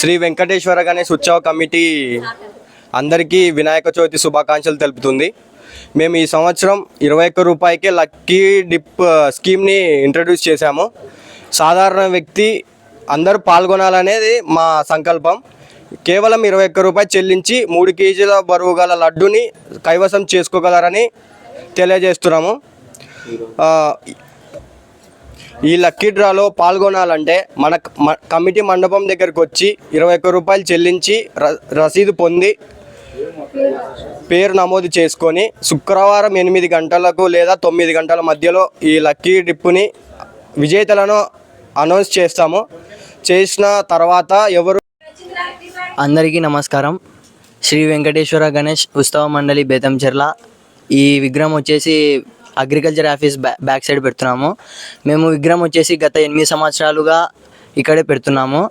శ్రీ వెంకటేశ్వర గణేష్ ఉత్సవ కమిటీ అందరికీ వినాయక చవితి శుభాకాంక్షలు తెలుపుతుంది. మేము ఈ సంవత్సరం ఇరవై ఒక్క రూపాయికే లక్కీ డిప్ స్కీమ్ని ఇంట్రడ్యూస్ చేశాము. సాధారణ వ్యక్తి అందరూ పాల్గొనాలనేది మా సంకల్పం. కేవలం ఇరవై ఒక్క రూపాయలు చెల్లించి మూడు కేజీల బరువు గల లడ్డుని కైవసం చేసుకోగలరని తెలియజేస్తున్నాము. ఈ లక్కీ డ్రాలో పాల్గొనాలంటే మన కమిటీ మండపం దగ్గరకు వచ్చి ఇరవై ఒక్క రూపాయలు చెల్లించి ర- రసీదు పొంది పేరు నమోదు చేసుకొని శుక్రవారం ఎనిమిది గంటలకు లేదా తొమ్మిది గంటల మధ్యలో ఈ లక్కీ డిప్పుని విజేతలను అనౌన్స్ చేస్తాము. చేసిన తర్వాత ఎవరు అందరికీ నమస్కారం. శ్రీ వెంకటేశ్వర గణేష్ ఉత్సవ మండలి బేతంచెర్ల. ఈ విగ్రహం వచ్చేసి అగ్రికల్చర్ ఆఫీస్ బ్యా బ్యాక్ సైడ్ పెడుతున్నాము. మేము విగ్రహం వచ్చేసి గత ఎనిమిది సంవత్సరాలుగా ఇక్కడే పెడుతున్నాము.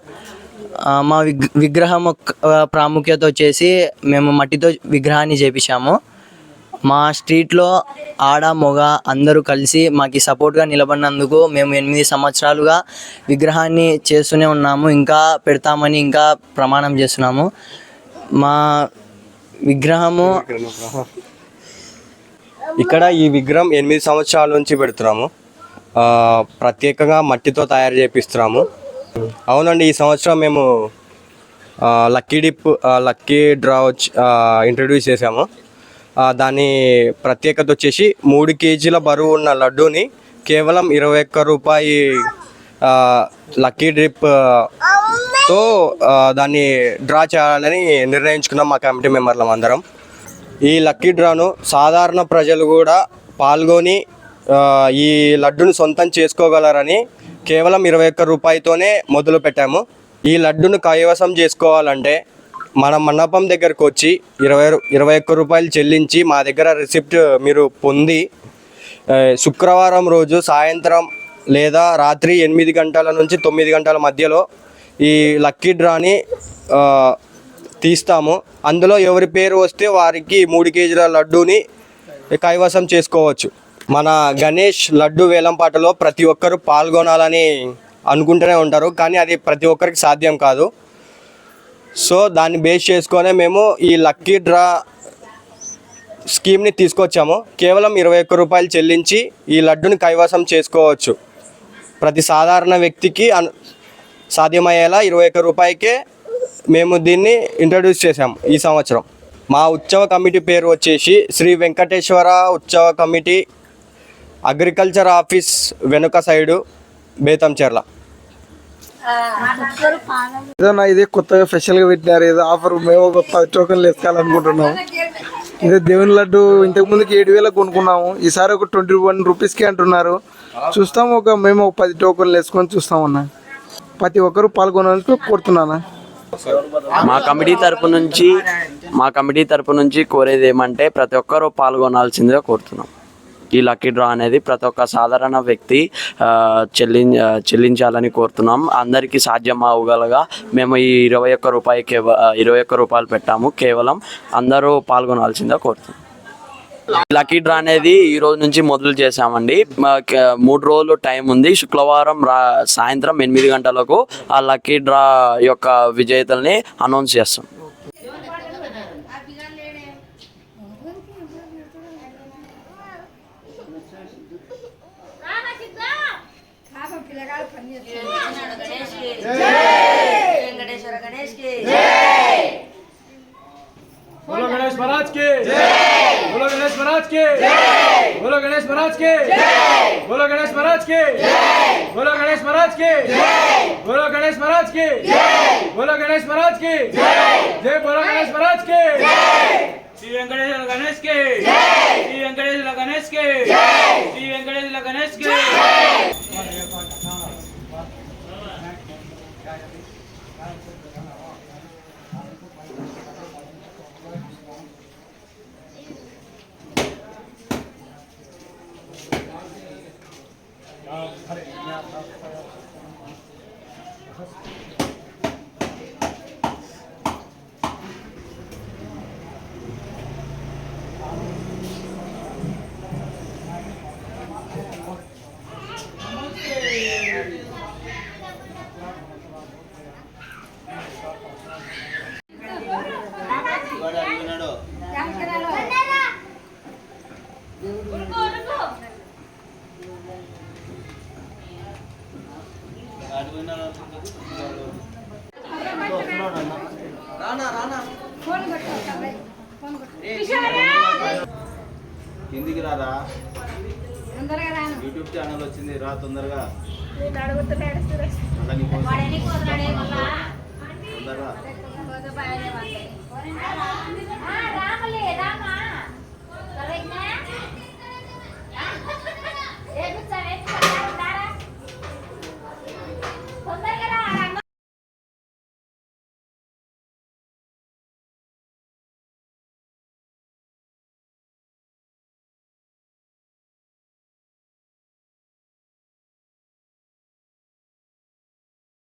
మా విగ్ విగ్రహం యొక్క, ప్రాముఖ్యత వచ్చేసి మేము మట్టితో విగ్రహాన్ని చేపించాము. మా స్ట్రీట్లో ఆడ మొగ అందరూ కలిసి మాకు సపోర్ట్గా నిలబడినందుకు మేము ఎనిమిది సంవత్సరాలుగా విగ్రహాన్ని చేస్తూనే ఉన్నాము. ఇంకా పెడతామని ఇంకా ప్రమాణం చేస్తున్నాము. మా విగ్రహము ఇక్కడ ఈ విగ్రహం ఎనిమిది సంవత్సరాల నుంచి పెడుతున్నాము. ప్రత్యేకంగా మట్టితో తయారు చేపిస్తున్నాము. అవునండి ఈ సంవత్సరం మేము లక్కీ డిప్ లక్కీ డ్రా వచ్చి ఇంట్రడ్యూస్ చేసాము దాని ప్రత్యేకత వచ్చేసి మూడు కేజీల బరువు ఉన్న లడ్డూని కేవలం ఇరవై ఒక్క రూపాయి లక్కీ డ్రిప్తో దాన్ని డ్రా చేయాలని నిర్ణయించుకున్నాం మా కమిటీ మెంబర్లం అందరం. ఈ లక్కీ డ్రాను సాధారణ ప్రజలు కూడా పాల్గొని ఈ లడ్డును సొంతం చేసుకోగలరని కేవలం ఇరవై ఒక్క రూపాయితోనే మొదలు పెట్టాము. ఈ లడ్డును కైవసం చేసుకోవాలంటే మన మండపం దగ్గరకు వచ్చి ఇరవై ఇరవై ఒక్క రూపాయలు చెల్లించి మా దగ్గర రిసిప్ట్ మీరు పొంది శుక్రవారం రోజు సాయంత్రం లేదా రాత్రి ఎనిమిది గంటల నుంచి తొమ్మిది గంటల మధ్యలో ఈ లక్కీ డ్రాని తీస్తాము. అందులో ఎవరి పేరు వస్తే వారికి మూడు కేజీల లడ్డూని కైవసం చేసుకోవచ్చు. మన గణేష్ లడ్డు వేలంపాటలో ప్రతి ఒక్కరూ పాల్గొనాలని అనుకుంటూనే ఉంటారు. కానీ అది ప్రతి ఒక్కరికి సాధ్యం కాదు. సో దాన్ని బేస్ చేసుకొనే మేము ఈ లక్కీ డ్రా స్కీమ్ని తీసుకొచ్చాము. కేవలం ఇరవై ఒక్క రూపాయలు చెల్లించి ఈ లడ్డుని కైవసం చేసుకోవచ్చు. ప్రతి సాధారణ వ్యక్తికి అన్ సాధ్యమయ్యేలా ఇరవై ఒక్క రూపాయికే మేము దీన్ని ఇంట్రడ్యూస్ చేసాము ఈ సంవత్సరం. మా ఉత్సవ కమిటీ పేరు వచ్చేసి శ్రీ వెంకటేశ్వర ఉత్సవ కమిటీ అగ్రికల్చర్ ఆఫీస్ వెనుక సైడు బేతంచెర్ల ఏదన్నా ఇది కొత్తగా స్పెషల్గా పెట్టినారు ఏదో ఆఫర్ మేము ఒక పది టోకన్లు వేసుకోవాలనుకుంటున్నాము. ఇదే దేవుని లడ్డు ఇంతకు ముందుకి ఏడు వేలకు కొనుక్కున్నాము ఈసారి ఒక ట్వంటీ వన్ రూపీస్కి అంటున్నారు. చూస్తాము ఒక మేము ఒక పది టోకన్లు వేసుకొని చూస్తామన్నా. ప్రతి ఒక్కరు పాల్గొనాలని కోరుతున్నానా? మా కమిటీ తరపు నుంచి మా కమిటీ తరపు నుంచి కోరేది ఏమంటే ప్రతి ఒక్కరూ పాల్గొనాల్సిందిగా కోరుతున్నాం. ఈ లక్కీ డ్రా అనేది ప్రతి ఒక్క సాధారణ వ్యక్తి చెల్లి చెల్లించాలని కోరుతున్నాం. అందరికీ సాధ్యం అవ్వగలగా మేము ఈ ఇరవై ఒక్క రూపాయి కేవ ఇరవై ఒక్క రూపాయలు పెట్టాము. కేవలం అందరూ పాల్గొనాల్సిందిగా కోరుతున్నాం. లక్కీ డ్రా అనేది ఈ రోజు నుంచి మొదలు చేసామండి మా క- మూడు రోజులు టైం ఉంది. శుక్రవారం రా సాయంత్రం ఎనిమిది గంటలకు ఆ లక్కీ డ్రా యొక్క విజేతల్ని అనౌన్స్ చేస్తాం. महाराज के। बोलो गणेश महाराज के। बोलो गणेश महाराज के। बोलो गणेश महाराज के। बोलो गणेश महाराज के। बोलो गणेश महाराज के। जय बोलो गणेश महाराज के। श्री वेंकटेश गणेश के। श्री वेंकटेश गणेश के। श्री वेंकटेश गणेश के। Thank you. あれ。ఎందుకు రాదా యూట్యూబ్ ఛానల్ వచ్చింది రా తొందరగా తొందరగా